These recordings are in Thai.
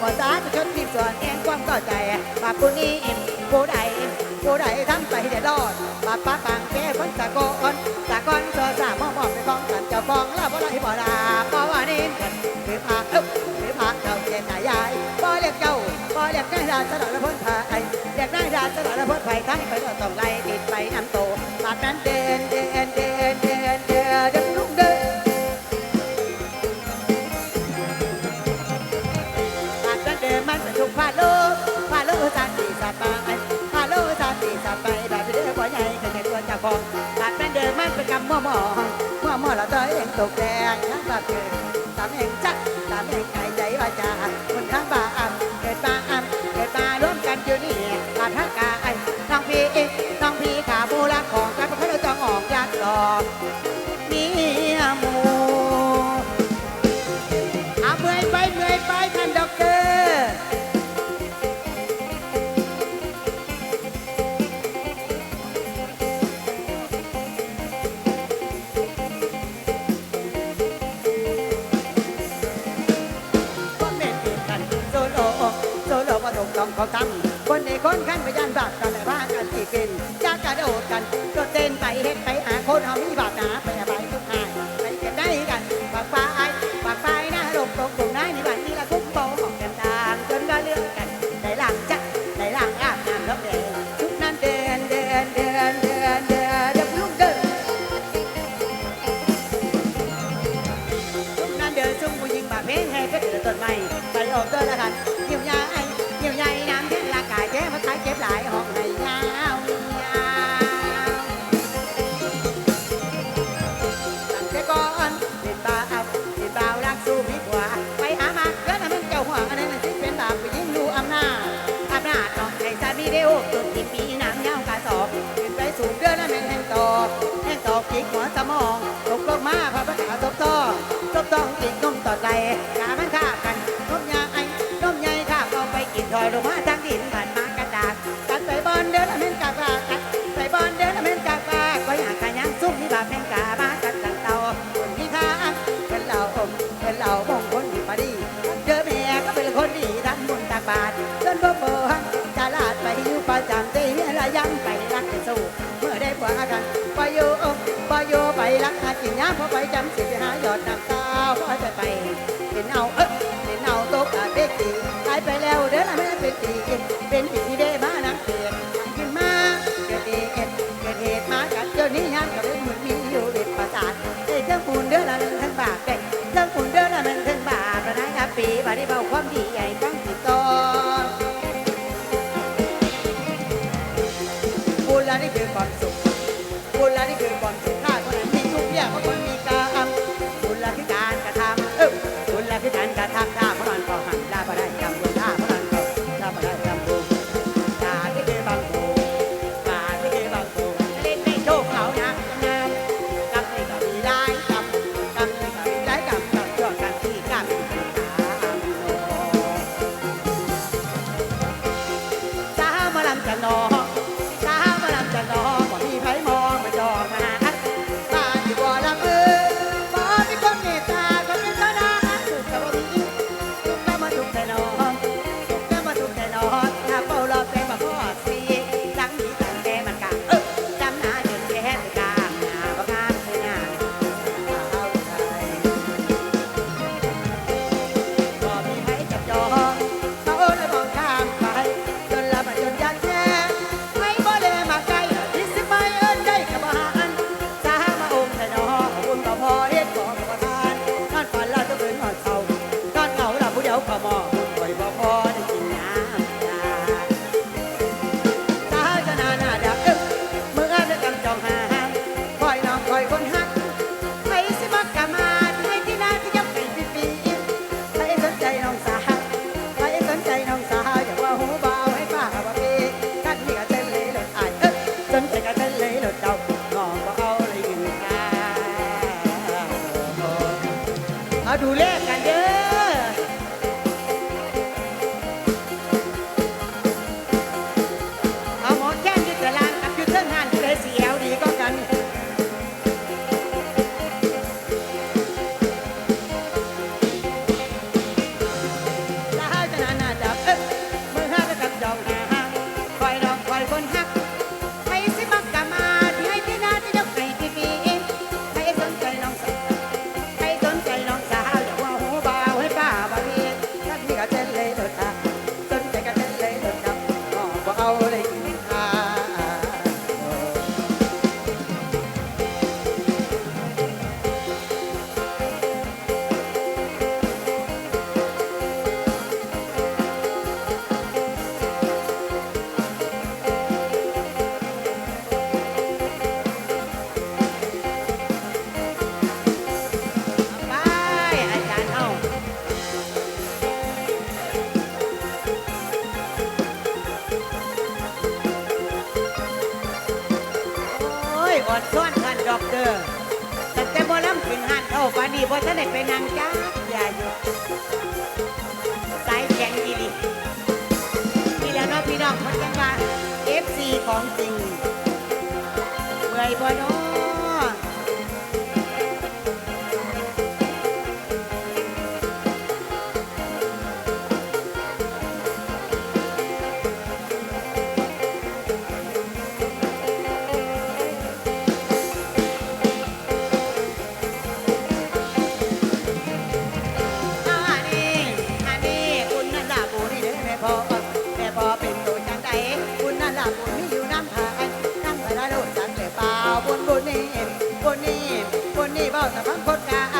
คนละฟังสึกหมอสาจะชดทีมส่วนเองความเข้าใจบาปผู้นี้ผู้ใดผู้ใดทำไปเดือดร้อนบาปปะปังแก้คนตะโกนตะกอนโซซามอมอมเป็นของกันเจ้าของลาบ่ไรบ่ลาบ่ว่านี่คือพาเอ้าคือพาเจ้าเย็นายายบ่เรียกเจ้าบ่เรียกนายราชดาละพ้นพาไอเรียกนายราชดาละพ้นไฟทั้งไปเราต้องไล่ติดไปน้ำโตบาดนั้นเดินเดินเดินเดิน สันติสัตว์ไปพาโลสันติสัตว์ไปบาดไปเดินบ่ใหญ่แต่ในตัวเจ้าของบาดนั้นเดิมมันเป็นคำมั่วมอมั่วมอเราตัวเองตกแดงทั้งบาดเกิดสามแห่งจักสามแห่งใจใจว่าจาคนทั้งบาอันเกิดบาอัน เฮ็ดไปหาคนเอามีบาปหนาไปอะไรทุกหายไปก็บได้กันฝากฟ้าไอ้ฝากไฟนะลงตรงตรงไหนในบ้านนี้ละคุ้มโปออกกันทางจนก็เลือกกันได้หลังจักได้หลังอาบน้ำแล้วเดินชุดนั้นเดินเดินเดินเดินเดินเดินลุกเดินชุดนั้นเดินซุ่มผู้หญิงมาเพลงให้เพชรต้นไม้ไปออกเดินละกันเหี่ยวยาไอ้เหี่ยวยาย สูงเดือนนั้นแม่งแห่งตอกแห่งตอกจิกหัวสมองตกลงมาพระประกาตบต่อตบต้องกินนมต่อใจกามันฆ่ากันนมยาไอ้นมใหญ่ข้าเอาไปกินถอยลงมาทางดิน เมื่อได้ผัวกันไปอยู่ไปอยู่ไปรักหากินยาพอไปจำสิหาหยอดน้ำตาพอจะไปเป็นเอาเอ๊ะเป็นเอาตกกะเด็กตีตายไปแล้วเด้อละแม่เป็นตีเป็นปีเด้มานังเกิดขึ้นมาเกิดเหตุเกิดเหตุมากันเดี๋ยนี้ยันกับเป็นหมุนมีอยู่เด็ดประสาทไอ้เครื่องปูนเด้อละหนึ่งทั้งบาทเด็กเครื่องปูนเด้อละหนึ่งทั้งบาทประนายอาปีบาได้เบาความดี กันเด้อ โอ้ปานีบ่ท่านได้ไปนางจ้าอย่าอยู่ บ่เป็นตัวจังใดบุญนั่นล่ะบุญมีอยู่น้ำพายนั่งไปได้โลดจังแต่เปล่าบุญบุญนี่บุญนี่บุญนี่บวสะพังคนกา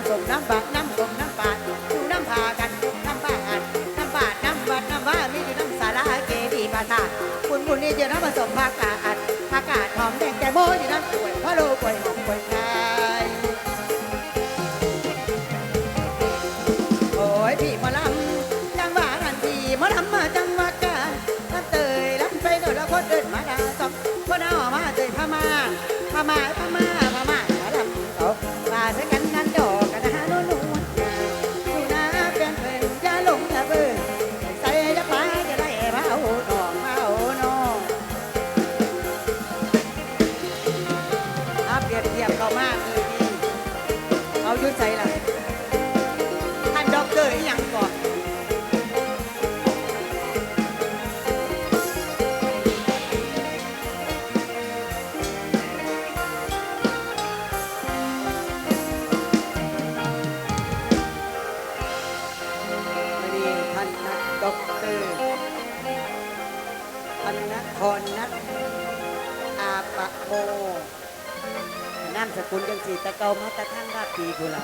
ำสมน้ำบาดน้ำสมน้ำบาดอยู่น้ำพากันน้ำบาดน้ำบาดน้ำบาดน้ำว่ามีอยู่น้ำสาราเกดีปาตาคุณคุณนี่จะน้ำผสมผักกาดผักกาดหอมแดงแต่โบอยู่น้ำป่วยพะโลป่วยหอมป่วยไทยโอ้ยพี่มาลำจังหวะกันพี่มาลำมาจังหวะกันน้ำเตยลำไปโดี๋ยวเราคนเดินมาดาสองพคนเอามาเตยพม่าพม่า รนัทอาปะโมนามสกุลยังสีตะเกามาตะท่านราบปีกูละ